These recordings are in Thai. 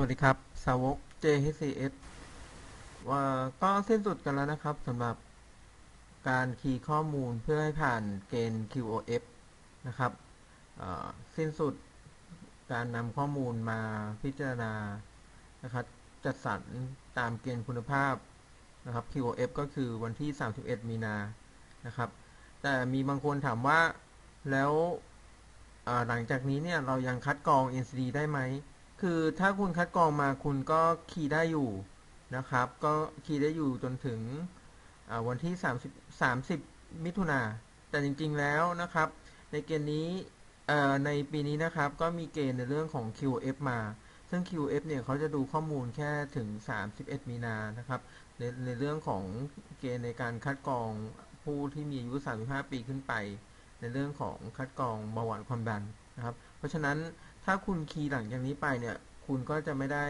วัสดีครับ สาวก JHCS ว่าก็สิ้นสุดกันแล้วนะครับสำหรับการคีย์ข้อมูลเพื่อให้ผ่านเกณฑ์ QoF นะครับสิ้นสุดการนำข้อมูลมาพิจารณานะครับจัดสรรตามเกณฑ์คุณภาพนะครับ QoF ก็คือวันที่ 31 มีนานะครับ แต่มีบางคนถามว่าแล้วหลังจากนี้เนี่ยเรายังคัดกรอง NCD ได้ไหม คือถ้าคุณคัดกรองมาคุณก็คีย์ได้อยู่นะครับ ก็คีย์ได้อยู่จนถึงวันที่ 30 30 มิถุนาแต่จริงๆแล้วนะครับ ในเกณฑ์นี้ในปีนี้นะครับก็มีเกณฑ์ในเรื่องของ QF มา ซึ่ง QF เนี่ยเขาจะดูข้อมูลแค่ถึง 31 มีนานะครับในในเรื่องของเกณฑ์ในการคัดกรองผู้ที่มีอายุ 35 ปีขึ้นไป ในเรื่องของคัดกรองเบาหวานความดันนะครับ เพราะฉะนั้น ถ้าคุณคีย์หลังจากนี้ไปเนี่ย คุณก็จะไม่ได้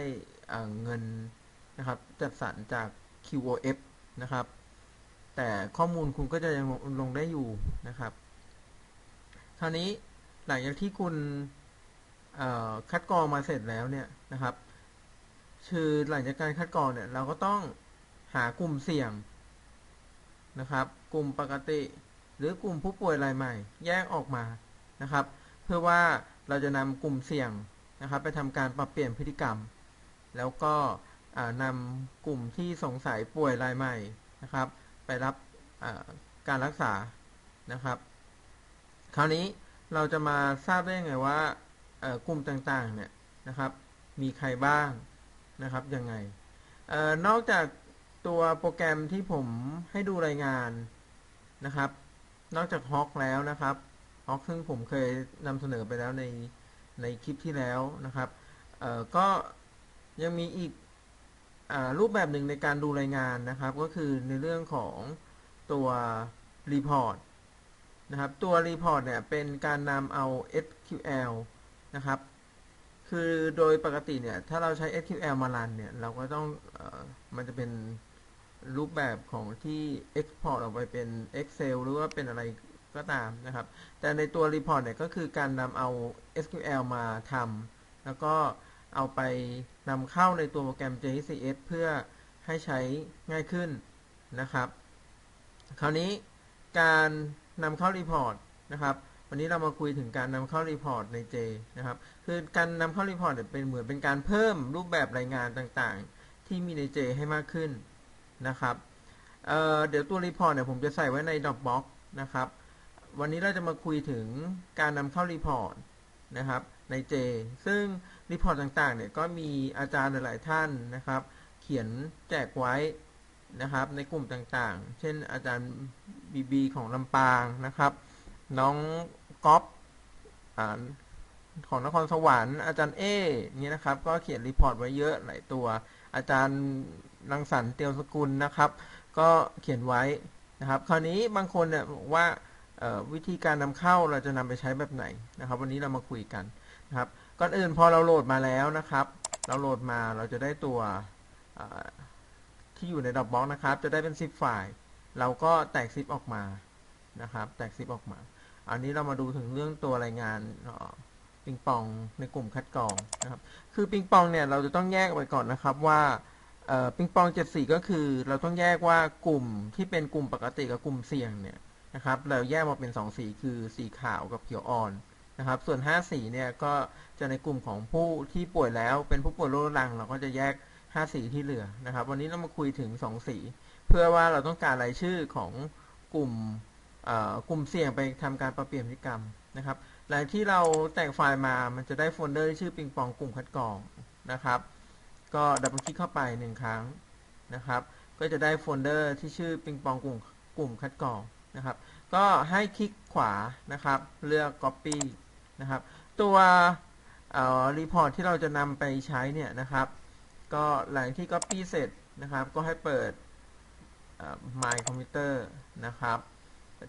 เเงินนะครับจัดสรรจาก QoF นะครับ แต่ข้อมูลคุณก็จะยังลงได้อยู่นะครับคราวนี้หลังจากที่คุณคัดกรองมาเสร็จแล้วเนี่ยนะครับคือหลังจากการคัดกรองเนี่ยเราก็ต้องหากลุ่มเสี่ยงนะครับ กลุ่มปกติ หรือกลุ่มผู้ป่วยรายใหม่ แยกออกมานะครับ เพื่อว่า เราจะนำกลุ่มเสี่ยงนะครับ ไปทำการปรับเปลี่ยนพฤติกรรม แล้วก็อ่านำกลุ่มที่สงสัยป่วยรายใหม่นะครับ ไปรับการรักษานะครับ คราวนี้เราจะมาทราบได้ยังไงว่ากลุ่มต่างๆเนี่ยนะครับ มีใครบ้างนะครับยังไงออนอกจากตัวโปรแกรมที่ผมให้ดูรายงานนะครับ นอกจากฮอกแล้วนะครับ ฮอกซึ่งผมเคยนำเสนอไปแล้วในในคลิปที่แล้วนะครับก็ยังมีอีกอรูปแบบหนึ่งในการดูรายงานนะครับ ก็คือในเรื่องของตัวรีพอร์ตนะครับตัวรีพอร์ตเนี่ยเป็นการนำเอา SQL นะครับคือโดยปกติเนี่ยถ้าเราใช้ SQL มารันเนี่ยเราก็ต้องอมันจะเป็นรูปแบบของที่ Export ออกไปเป็น Excel หรือว่าเป็นอะไร ก็ตามนะครับ แต่ในตัว Report เนี่ยก็คือการนำเอา SQL มาทำแล้วก็เอาไปนำเข้าในตัวโปรแกรม JCS เพื่อให้ใช้ง่ายขึ้นนะครับ คราวนี้การนำเข้า Report นะครับ วันนี้เรามาคุยถึงการนำเข้า Report ใน J นะครับ คือการนำเข้า Report เนี่ยเป็นเหมือนเป็นการเพิ่มรูปแบบรายงานต่างๆ ที่มีใน J ให้มากขึ้นนะครับเเดี๋ยวตัว Report เนี่ยผมจะใส่ไว้ใน Dropbox นะครับ วันนี้เราจะมาคุยถึงการนำเข้า Report นะครับใน J ซึ่ง Report ต่างๆเนี่ยก็มีอาจารย์หลายๆท่านนะครับ เขียนแจกไว้นะครับ ในกลุ่มต่างๆ เช่นอาจารย์บีบีของลำปางนะครับ น้องก๊อฟของนครสวรรค์อาจารย์เอเนี่ยนะครับ ก็เขียนรีพอร์ตไว้เยอะหลายตัว อาจารย์รังสรรค์เตียวสกุลนะครับ ก็เขียนไว้นะครับ คราวนี้บางคนเนี่ยว่า วิธีการนำเข้าเราจะนำไปใช้แบบไหนนะครับ วันนี้เรามาคุยกันนะครับ ก่อนอื่นพอเราโหลดมาแล้วนะครับ เราโหลดมาเราจะได้ตัวที่อยู่ใน Dropbox นะครับ จะได้เป็น zip ไฟล์ เราก็แตกซิปออกมานะครับ แตกซิปออกมา อันนี้เรามาดูถึงเรื่องตัวรายงานปิงปองในกลุ่มคัดกรองนะครับ คือปิงปองเนี่ยเราจะต้องแยกไว้ก่อนนะครับว่าปิงปอง 74 ก็คือเราต้องแยกว่ากลุ่มที่เป็นกลุ่มปกติกับกลุ่มเสี่ยงเนี่ย นะครับเราแยกมาเป็น 2 สีคือสีขาวกับเขียวอ่อนนะครับ ส่วน 5 สีเนี่ยก็จะในกลุ่มของผู้ที่ป่วยแล้ว เป็นผู้ป่วยโรคเรื้อรัง เราก็จะแยก 5 สีที่เหลือนะครับ วันนี้เรามาคุยถึง 2 สี เพื่อว่าเราต้องการรายชื่อของกลุ่มกลุ่มเสี่ยงไปทำการปรับเปลี่ยนพฤติกรรมนะครับหลังที่เราแตกไฟล์มา มันจะได้โฟลเดอร์ที่ชื่อปิงปองกลุ่มคัดกรองนะครับ ก็ดับเบิลคลิกเข้าไปหนึ่งครั้งนะครับ ก็จะได้โฟลเดอร์ที่ชื่อปิงปองกลุ่มกลุ่มคัดกรอง นะครับ ก็ให้คลิกขวานะครับ เลือก Copy นะครับ ตัวรีพอร์ตที่เราจะนำไปใช้เนี่ยนะครับ ก็หลังที่ Copy เสร็จนะครับ ก็ให้เปิด My Computer นะครับ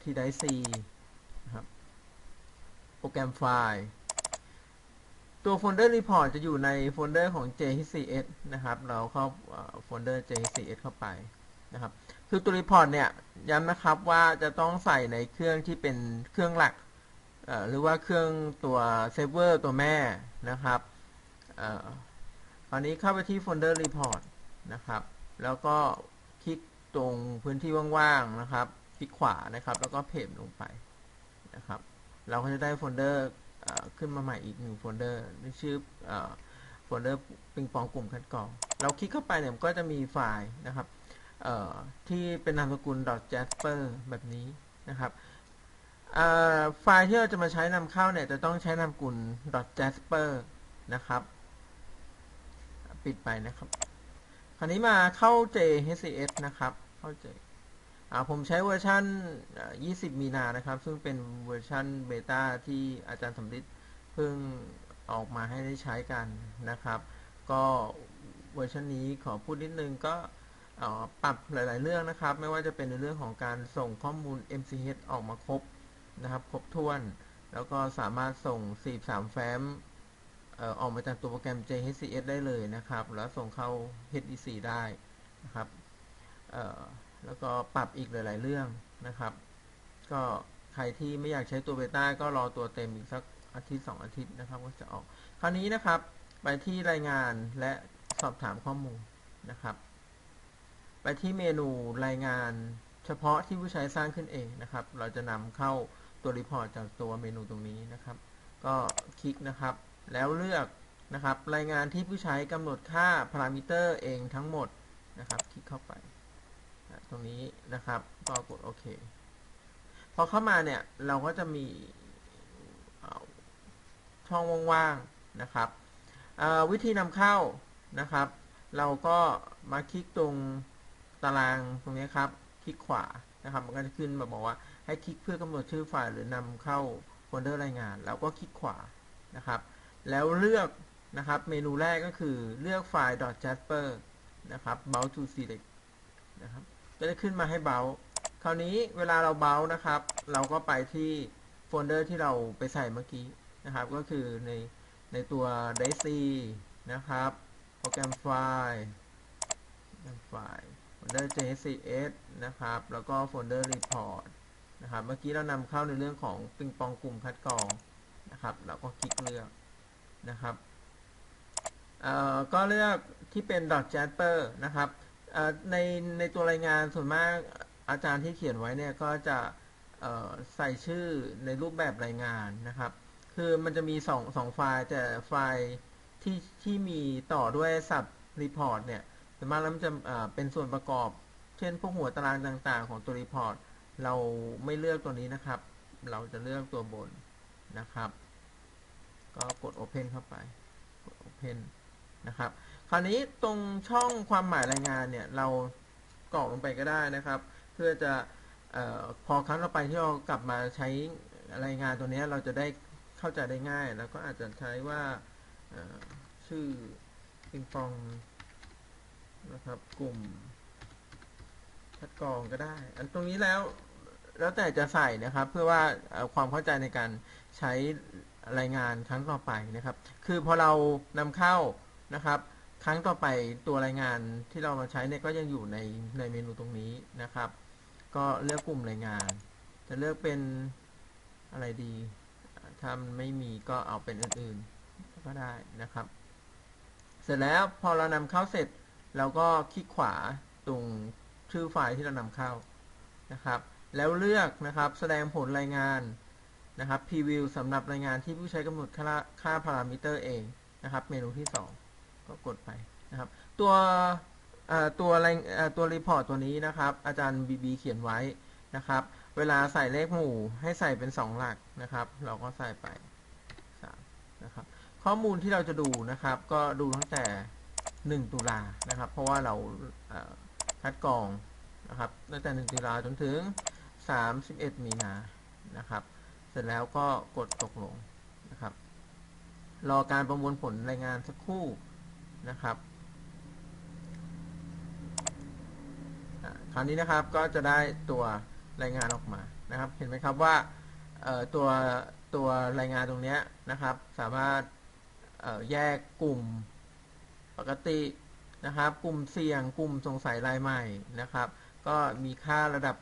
ที่ไดซีนะครับ โปรแกรมไฟล์ตัวโฟลเดอร์ Report จะอยู่ในโฟลเดอร์ของ JCS นะครับ เราเข้าโฟลเดอร์ JCS เข้าไปนะครับ คือตัว Report เนี่ยย้ำนะครับว่าจะต้องใส่ในเครื่องที่เป็นเครื่องหลัก หรือว่าเครื่องตัวเซิร์ฟเวอร์ตัวแม่นะครับครานี้เข้าไปที่โฟลเดอร์ report นะครับ แล้วก็คลิกตรงพื้นที่ว่างๆนะครับ คลิกขวานะครับ แล้วก็เพจลงไปนะครับ เราก็จะได้โฟลเดอร์ขึ้นมาใหม่อีกหนึ่งโฟลเดอร์ที่ชื่อโฟลเดอร์ปิงปองกลุ่มคัดกรอง เราคลิกเข้าไปเนี่ยมันก็จะมีไฟล์นะครับ ที่เป็นนามสกุล .jasper แบบนี้นะครับไฟล์ที่เราจะมาใช้นำเข้าเนี่ยจะต้องใช้นามสกุล .jasper นะครับ ปิดไปนะครับ คราวนี้มาเข้า JHCS นะครับ เข้า J ผมใช้เวอร์ชันเอ่อ20 มีนานะครับ ซึ่งเป็นเวอร์ชันเบต้าที่อาจารย์สำริดเพิ่งออกมาให้ได้ใช้กันนะครับ ก็เวอร์ชันนี้ขอพูดนิดนึงก็ ปรับหลาย ๆ เรื่องนะครับ ไม่ว่าจะเป็นในเรื่องของการส่งข้อมูล MCH ออกมาครบนะครับ ครบถ้วน แล้วก็สามารถส่ง 43 แฟ้มเอ่อออกมาจากตัวโปรแกรม JHCS ได้เลยนะครับ แล้วส่งเข้า HDC ได้นะครับแล้วก็ปรับอีกหลาย ๆ เรื่องนะครับ ก็ใครที่ไม่อยากใช้ตัวเบต้าก็รอตัวเต็มอีกสักอาทิตย์ 2 อาทิตย์นะครับ ก็จะออก คราวนี้นะครับ ไปที่รายงานและสอบถามข้อมูลนะครับ ไปที่เมนูรายงานเฉพาะที่ผู้ใช้สร้างขึ้นเองนะครับ เราจะนำเข้าตัวรีพอร์ตจากตัวเมนูตรงนี้นะครับ ก็คลิกนะครับ แล้วเลือกนะครับ รายงานที่ผู้ใช้กำหนดค่าพารามิเตอร์เองทั้งหมดนะครับ คลิกเข้าไป ตรงนี้นะครับก็กดโอเคพอเข้ามาเนี่ยเราก็จะมีช่องว่างๆนะครับอ่อวิธีนำเข้านะครับ เราก็มาคลิกตรง ตารางตรงนี้ครับ คลิกขวานะครับ มันก็จะขึ้นมาบอกว่าให้คลิกเพื่อกำหนดชื่อไฟล์หรือนำเข้าโฟลเดอร์รายงานเราก็คลิกขวานะครับ แล้วเลือกนะครับ เมนูแรกก็คือเลือกไฟล์ .jasper นะครับ bounce to select นะครับ ก็จะขึ้นมาให้ bounce คราวนี้เวลาเรา bounce นะครับ เราก็ไปที่โฟลเดอร์ที่เราไปใส่เมื่อกี้นะครับ ก็คือในในตัว d a i s y นะครับ โปรแกรมไฟล์โปรแกรมไฟล์ โฟลเดอร์ JCS นะครับ แล้วก็โฟลเดอร์ report นะครับ เมื่อกี้เรานำเข้าในเรื่องของปิงปองกลุ่มคัดกรองนะครับ เราก็คลิกเลือกนะครับเอ่อก็เลือกที่เป็น .jasper นะครับเอ่อในในตัวรายงานส่วนมากอาจารย์ที่เขียนไว้เนี่ยก็จะเอ่อใส่ชื่อในรูปแบบรายงานนะครับ คือมันจะมีสองสองไฟล์แต่ไฟล์ที่ที่มีต่อด้วย sub report เนี่ย ส่มากแล้วมันจะเอ่อเป็นส่วนประกอบ เช่นพวกหัวตารางต่างๆ ของตัว report เราไม่เลือกตัวนี้นะครับ เราจะเลือกตัวบนนะครับ ก็กด Open เข้าไปกด Open นะครับ คราวนี้ตรงช่องความหมายรายงานเนี่ยเรากรอกลงไปก็ได้นะครับ เพื่อจะออพอครั้งต่อไปที่เรากลับมาใช้รายงานตัวนี้เราจะได้เข้าใจได้ง่าย แล้วก็อาจจะใช้ว่าชื่อปิงปอง นะครับ กลุ่มคัดกรองก็ได้ อันตรงนี้แล้วแล้วแต่จะใส่นะครับ เพื่อว่าความเข้าใจในการใช้รายงานครั้งต่อไปนะครับ คือพอเรานำเข้านะครับ ครั้งต่อไปตัวรายงานที่เรามาใช้เนี่ยก็ยังอยู่ในในเมนูตรงนี้นะครับ ก็เลือกกลุ่มรายงาน จะเลือกเป็นอะไรดีถ้ามันไม่มีก็เอาเป็นอื่นๆก็ได้นะครับ เสร็จแล้วพอเรานำเข้าเสร็จ เราก็คลิกขวาตรงชื่อไฟล์ที่เรานำเข้านะครับ แล้วเลือกนะครับแสดงผลรายงานนะครับพรีวิวสำหรับรายงานที่ผู้ใช้กำหนดค่าค่าพารามิเตอร์เองนะครับ เมนูที่ 2 ก็กดไปนะครับ ตัวตัวรายเอ่อตัวรีพอร์ตตัวนี้นะครับ อาจารย์บีบีเขียนไว้นะครับ เวลาใส่เลขหมู่ให้ใส่เป็น 2 หลักนะครับ เราก็ใส่ไป3นะครับ ข้อมูลที่เราจะดูนะครับ ก็ดูตั้งแต่ 1 ตุลานะครับ เพราะว่าเราคัดกรองนะครับตั้งแต่ 1 ตุลาจนถึง 31 มีนานะครับ เสร็จแล้วก็กดตกลงนะครับ รอการประมวลผลรายงานสักครู่นะครับคราวนี้นะครับก็จะได้ตัวรายงานออกมานะครับ เห็นไหมครับว่าตัวตัวรายงานตรงนี้นะครับ สามารถแยกกลุ่ม ปกตินะครับ กลุ่มเสี่ยงกลุ่มสงสัยรายใหม่นะครับ ก็มีค่าระดับ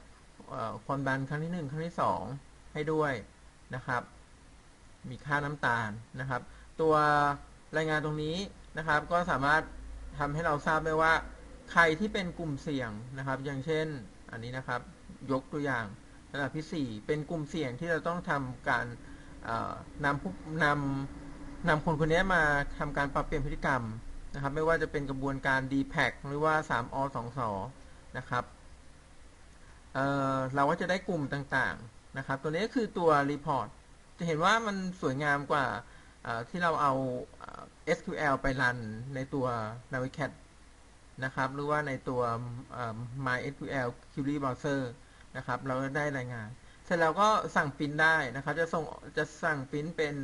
ความดันครั้งที่ 1 ครั้งที่ 2 ให้ด้วยนะครับ มีค่าน้ำตาลนะครับ ตัวรายงานตรงนี้นะครับ ก็สามารถทำให้เราทราบได้ว่า ใครที่เป็นกลุ่มเสี่ยงนะครับ อย่างเช่น อันนี้นะครับ ยกตัวอย่างระดับที่ 4 เป็นกลุ่มเสี่ยงที่เราต้องทำการนำผู้นำนำคนคนนี้มาทำการปรับเปลี่ยนพฤติกรรม นะครับ ไม่ว่าจะเป็นกระบวนการ d p a c หรือว่า3อ2สนะครับเเราก็จะได้กลุ่มต่างๆนะครับ ตัวนี้ก็คือตัว report จะเห็นว่ามันสวยงามกว่าที่เราเอา SQL ไปรันในตัว Navicat นะครับ หรือว่าในตัว MySQL Query Browser นะครับ เราก็ได้รายงาน เสร็จแล้วก็สั่งพิมพ์ได้นะครับ จะส่ง จะสั่งพิมพ์เป็น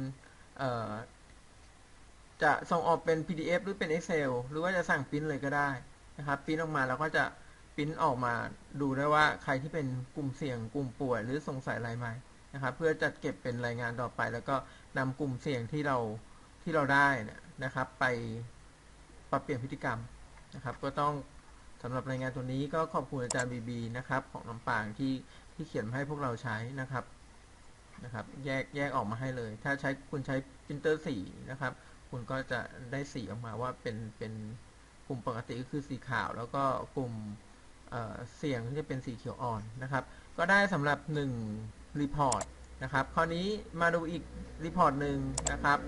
จะส่งออกเป็น PDF หรือเป็น Excel หรือว่าจะสั่งพิมพ์เลยก็ได้นะครับพิมพ์ออกมาเราก็จะพิมพ์ออกมาดูได้ว่าใครที่เป็นกลุ่มเสี่ยงกลุ่มป่วยหรือสงสัยอะไรไหม่นะครับเพื่อจัดเก็บเป็นรายงานต่อไป แล้วก็นำกลุ่มเสี่ยงที่เราที่เราได้นะครับ ไปปรับเปลี่ยนพฤติกรรมนะครับ ก็ต้องสำหรับรายงานตัวนี้ก็ขอบคุณอาจารย์บีบีนะครับ ของลำปางที่ที่เขียนมาให้พวกเราใช้นะครับนะครับ แยกแยกออกมาให้เลย ถ้าใช้คุณใช้ปรินเตอร์สีนะครับ คุณก็จะได้สีออกมาว่าเป็นเป็นกลุ่มปกติก็คือสีขาว แล้วก็กลุ่มเสี่ยงที่จะเป็นสีเขียวอ่อนนะครับ ก็ได้สำหรับ1รีพอร์ตนะครับคราวนี้มาดูอีกรีพอร์ตหนึ่งนะครับ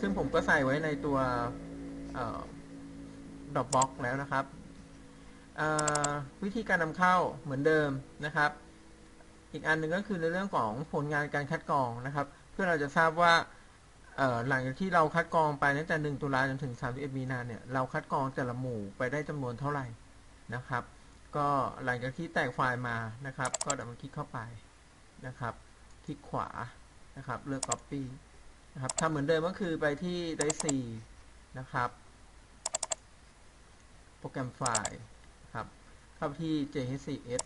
ซึ่งผมก็ใส่ไว้ในตัวดอกบ็อกแล้วนะครับ วิธีการนำเข้าเหมือนเดิมนะครับ อีกอันหนึ่งก็คือในเรื่องของผลงานการคัดกรองนะครับ เพื่อเราจะทราบว่า หลังจากที่เราคัดกรองไปตั้งแต่ 1 ตุลาจนถึง 31 มีนาเนี่ยเราคัดกรองแต่ละหมู่ไปได้จำนวนเท่าไหร่นะครับ ก็หลังจากที่แตกไฟล์มานะครับ ก็ดับมันคลิกเข้าไปนะครับ คลิกขวานะครับ เลือก copy นะครับทำเหมือนเดิมก็คือไปที่ Drive 4นะครับ โปรแกรมไฟล์ครับ เข้าที่ JHCS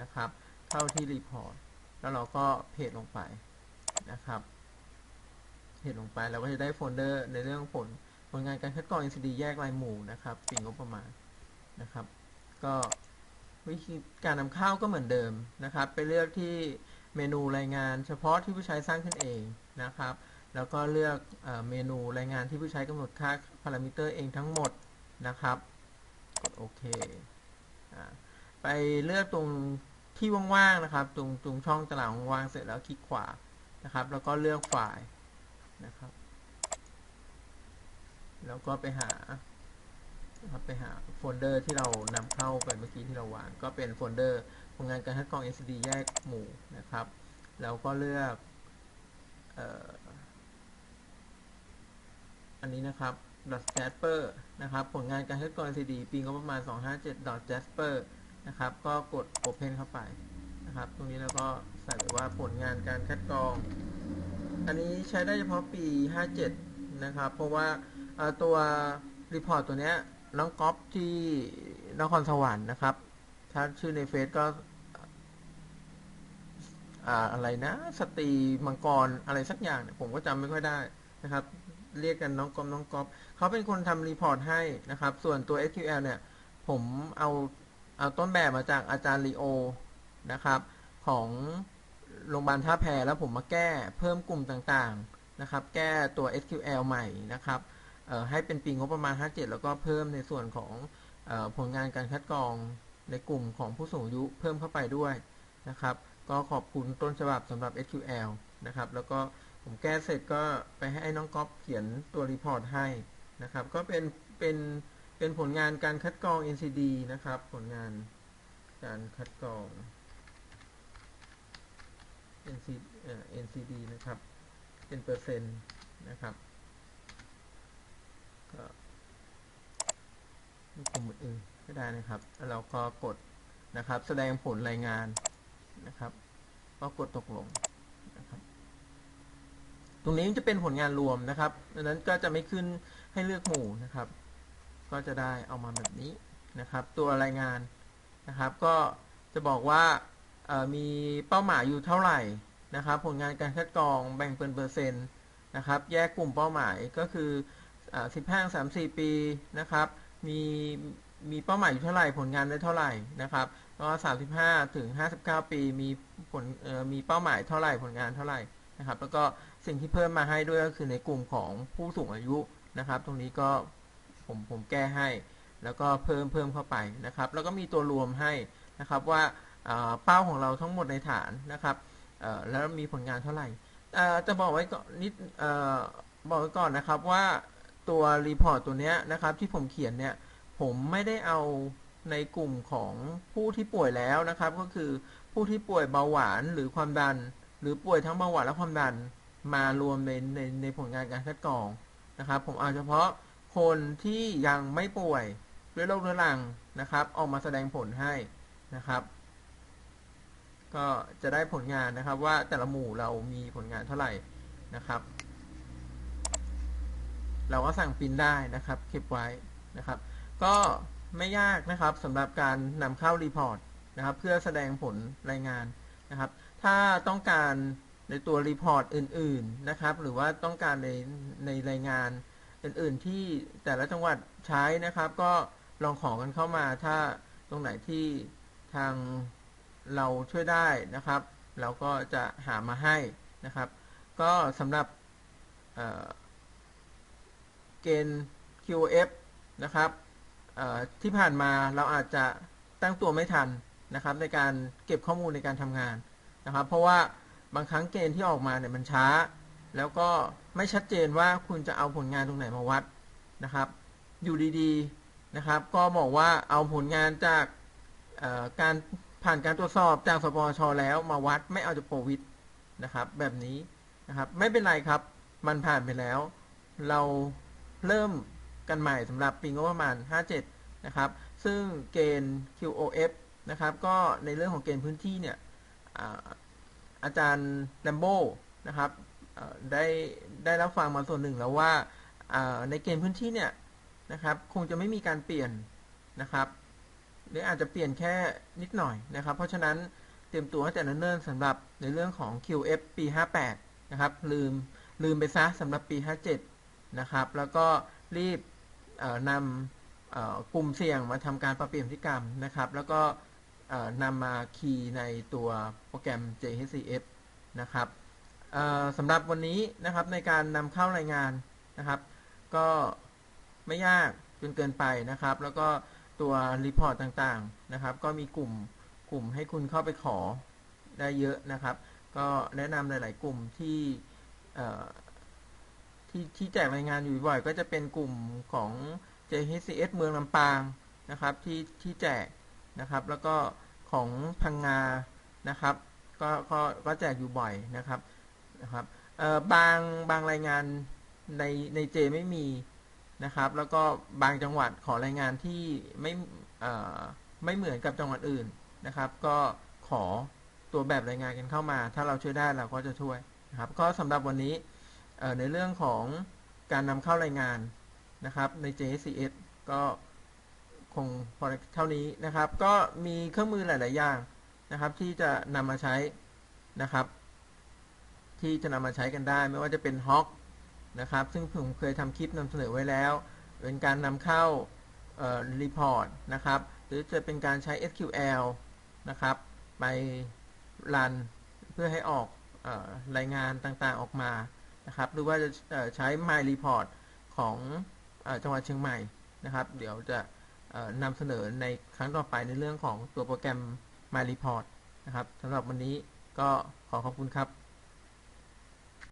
นะครับ เข้าที่ Report แล้วเราก็เพจลงไปนะครับ เพจลงไปเราก็จะได้โฟลเดอร์ในเรื่องผลผลงานการคัดกรอง NCD แยกรายหมู่นะครับปีงบประมาณนะครับ ก็วิธีการนำเข้าก็เหมือนเดิมนะครับ ไปเลือกที่เมนูรายงาน เฉพาะที่ผู้ใช้สร้างขึ้นเองนะครับ แล้วก็เลือกเอเมนูรายงานที่ผู้ใช้กำหนดค่าพารามิเตอร์เองทั้งหมดนะครับ กดโอเคไปเลือกตรงที่ว่างๆนะครับ ตรงตรงช่องตารางว่างเสร็จแล้วคลิกขวานะครับ แล้วก็เลือกไฟล์ นะครับ แล้วก็ไปหาครับไปหาโฟลเดอร์ที่เรานำเข้าไปเมื่อกี้ที่เราวาง ก็เป็นโฟลเดอร์ผลงานการคัดกรอง SD แยกหมู่นะครับ แล้วก็เลือกอันนี้นะครับ .jasper นะครับ ผลงานการคัดกรอง CD ปีงบประมาณ 257 .jasper นะครับ ก็กด open เข้าไปนะครับ ตรงนี้แล้วก็ใส่ว่าผลงานการคัดกรอง อันนี้ใช้ได้เฉพาะปี 57 นะครับ เพราะว่าตัวรีพอร์ตตัวนี้น้องก๊อฟที่นครสวรรค์นะครับ ถ้าชื่อในเฟซก็อะไรนะสตรีมังกรอะไรสักอย่างเนี่ยผมก็จำไม่ค่อยได้นะครับ เรียกกันน้องกอมน้องก๊อฟเขาเป็นคนทำรีพอร์ตให้นะครับ ส่วนตัว SQL เนี่ย ผมเอาเอาต้นแบบมาจากอาจารย์ลีโอนะครับ ของ โรงพยาบาลท่าแพแล้วผมมาแก้เพิ่มกลุ่มต่างๆนะครับ แก้ตัว SQL ใหม่นะครับให้เป็นปีงบประมาณ 57 แล้วก็เพิ่มในส่วนของผลงานการคัดกรองในกลุ่มของผู้สูงอายุเพิ่มเข้าไปด้วยนะครับ ก็ขอบคุณต้นฉบับสำหรับ SQL นะครับ แล้วก็ผมแก้เสร็จก็ไปให้น้องก๊อฟเขียนตัวรีพอร์ตให้นะครับ ก็เป็นเป็นเป็นผลงานการคัดกรอง NCD นะครับ ผลงานการคัดกรอง NCD นะครับ เป็นเปอร์เซ็นต์นะครับก็ลูกกลมอื่นก็ได้นะครับ แล้วเราก็กดนะครับ แสดงผลรายงานนะครับ ก็กดตกลงนะครับ ตรงนี้จะเป็นผลงานรวมนะครับดังนั้นก็จะไม่ขึ้นให้เลือกหมู่นะครับ ก็จะได้เอามาแบบนี้นะครับ ตัวรายงานนะครับ ก็จะบอกว่า มีเป้าหมายอยู่เท่าไหร่นะครับ ผลงานการคัดกรองแบ่งเป็นเปอร์เซ็นต์นะครับ แยกกลุ่มเป้าหมายก็คือสิบห้าสามสี่ปีนะครับ มีมีเป้าหมายอยู่เท่าไหร่ผลงานได้เท่าไหร่นะครับก็สามสิบห้าถึงห้าสิบเก้าปีมีผลมีเป้าหมายเท่าไหร่ผลงานเท่าไหร่นะครับ แล้วก็สิ่งที่เพิ่มมาให้ด้วยก็คือในกลุ่มของผู้สูงอายุนะครับ ตรงนี้ก็ผมผมแก้ให้ แล้วก็เพิ่มเพิ่มเข้าไปนะครับ แล้วก็มีตัวรวมให้นะครับว่า เป้าของเราทั้งหมดในฐานนะครับแล้วมีผลงานเท่าไหร่จะบอกไว้ก่อนนิดออบอกไว้ก่อนนะครับว่าตัวรีพอร์ตตัวนี้นะครับที่ผมเขียนเนี่ยผมไม่ได้เอาในกลุ่มของผู้ที่ป่วยแล้วนะครับ ก็คือผู้ที่ป่วยเบาหวานหรือความดัน หรือป่วยทั้งเบาหวานและความดันมารวมในในในผลงานการคัดกรองนะครับ ผมเอาเฉพาะคนที่ยังไม่ป่วยด้วยโรคเรื้อรังนะครับ ออกมาแสดงผลให้นะครับ ก็จะได้ผลงานนะครับว่าแต่ละหมู่เรามีผลงานเท่าไหร่นะครับ เราก็สั่งปินได้นะครับ เก็บไว้นะครับ ก็ไม่ยากนะครับสำหรับการนำเข้ารีพอร์ตนะครับ เพื่อแสดงผลรายงานนะครับ ถ้าต้องการในตัวรีพอร์ตอื่น ๆนะครับ หรือว่าต้องการในในรายงานอื่น ๆ ที่แต่ละจังหวัดใช้นะครับ ก็ลองขอกันเข้ามาถ้าตรงไหนที่ทาง เราช่วยได้นะครับ เราก็จะหามาให้นะครับ ก็สำหรับเเกณฑ์ QF นะครับที่ผ่านมาเราอาจจะตั้งตัวไม่ทันนะครับ ในการเก็บข้อมูลในการทำงานนะครับ เพราะว่าบางครั้งเกณฑ์ที่ออกมาเนี่ยมันช้า แล้วก็ไม่ชัดเจนว่าคุณจะเอาผลงานตรงไหนมาวัดนะครับ อยู่ดีๆนะครับ ก็บอกว่าเอาผลงานจากการ ผ่านการตรวจสอบจากสปชแล้วมาวัดไม่เอาจากโควิดนะครับ แบบนี้นะครับ ไม่เป็นไรครับ มันผ่านไปแล้ว เราเริ่มกันใหม่สำหรับปีงบประมาณ 57 นะครับ ซึ่งเกณฑ์ QOF นะครับ ก็ในเรื่องของเกณฑ์พื้นที่เนี่ยอาจารย์แลมโบนะครับได้ได้รับฟังมาส่วนหนึ่งแล้วว่าในเกณฑ์พื้นที่เนี่ยนะครับ คงจะไม่มีการเปลี่ยนนะครับ หรืออาจจะเปลี่ยนแค่นิดหน่อยนะครับ เพราะฉะนั้นเตรียมตัวให้แต่เนิ่นๆสำหรับในเรื่องของ QF ปี 58 นะครับ ลืมลืมไปซะสำหรับปี 57 นะครับ แล้วก็รีบนำกลุ่มเสี่ยงมาทำการปรับเปลี่ยนพฤติกรรมนะครับ แล้วก็นำมาคีย์ในตัวโปรแกรม JHCF นะครับสำหรับวันนี้นะครับในการนำเข้ารายงานนะครับ ก็ไม่ยากจนเกินไปนะครับ แล้วก็ ตัวรีพอร์ตต่างๆนะครับ ก็มีกลุ่มกลุ่มให้คุณเข้าไปขอได้เยอะนะครับ ก็แนะนำหลาย ๆ กลุ่มที่ที่ที่แจกรายงานอยู่บ่อย ก็จะเป็นกลุ่มของ JHCS เมืองลำปางนะครับที่ที่แจกนะครับ แล้วก็ของพังงานะครับก็ก็ก็แจกอยู่บ่อยนะครับนะครับเออบางบางรายงานในในเจไม่มี นะครับ แล้วก็บางจังหวัดขอรายงานที่ไม่ไม่เหมือนกับจังหวัดอื่นนะครับ ก็ขอตัวแบบรายงานกันเข้ามา ถ้าเราช่วยได้เราก็จะช่วยนะครับ ก็สำหรับวันนี้ในเรื่องของการนำเข้ารายงานนะครับใน JCS ก็คงพอเท่านี้นะครับ ก็มีเครื่องมือหลาย ๆ อย่างนะครับ ที่จะนำมาใช้นะครับ ที่จะนำมาใช้กันได้ ไม่ว่าจะเป็น Hawk นะครับ ซึ่งผมเคยทำคลิปนำเสนอไว้แล้ว เป็นการนำเข้ารีพอร์ตนะครับ หรือจะเป็นการใช้ SQL นะครับ ไปรันเพื่อให้ออกอรายงานต่างๆออกมานะครับ หรือว่าจะใช้ My Report ของอจังหวัดเชียงใหม่นะครับ เดี๋ยวจะนำเสนอในครั้งต่อไปในเรื่องของตัวโปรแกรม My Report นะครับสำหรับวันนี้ก็ขอขอบคุณครับ